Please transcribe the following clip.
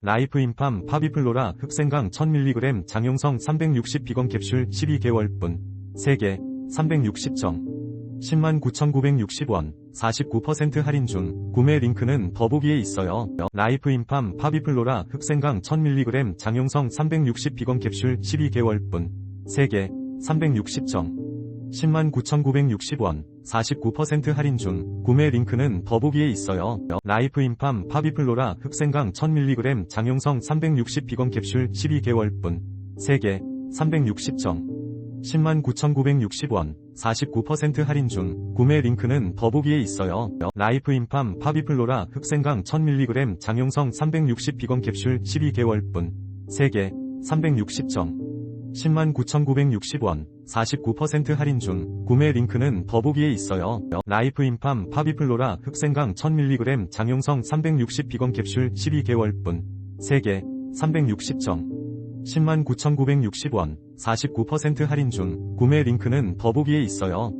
라이프 인팜 파비플로라 흑생강 1000mg 장용성 360 비건 캡슐 12개월분 3개 360정 109,960원 49% 할인 중 구매 링크는 더보기에 있어요. 라이프 인팜 파비플로라 흑생강 1000mg 장용성 360 비건 캡슐 12개월분 3개 360정 109,960원 49% 할인 중 구매 링크는 더보기에 있어요. 라이프 인팜 파비플로라 흑생강 1000mg 장용성 360 비건 캡슐 12개월분 3개 360정 109,960원 49% 할인 중 구매 링크는 더보기에 있어요. 라이프 인팜 파비플로라 흑생강 1000mg 장용성 360 비건 캡슐 12개월분 3개 360정 109,960원 49% 할인 중 구매 링크는 더보기에 있어요. 라이프 인팜 파비플로라 흑생강 1000mg 장용성 360 비건 캡슐 12개월분 3개 360정 109,960원 49% 할인 중 구매 링크는 더보기에 있어요.